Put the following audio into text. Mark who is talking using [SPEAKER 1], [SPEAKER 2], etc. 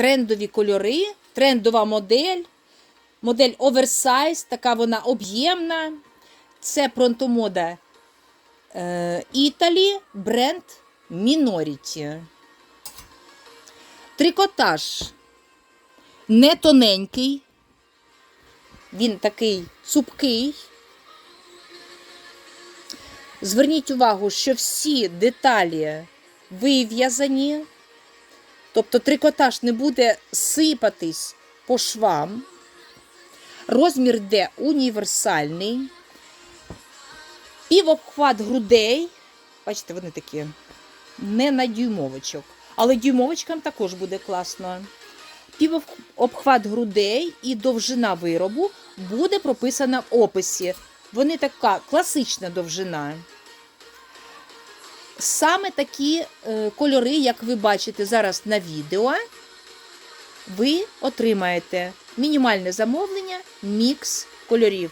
[SPEAKER 1] трендові кольори, трендова модель, модель оверсайз, така вона об'ємна. Це пронтомода е, Італі, бренд Minority. Трикотаж не тоненький, він такий цупкий. Зверніть увагу, що всі деталі вив'язані, тобто трикотаж не буде сипатись по швам. Розмір йде універсальний. Півобхват грудей. Бачите, вони такі не на дюймовочок. Але дюймовочкам також буде класно. Півобхват грудей і довжина виробу буде прописана в описі. Вони така класична довжина. Саме такі е, кольори, як ви бачите зараз на відео, ви отримаєте мінімальне замовлення, мікс кольорів.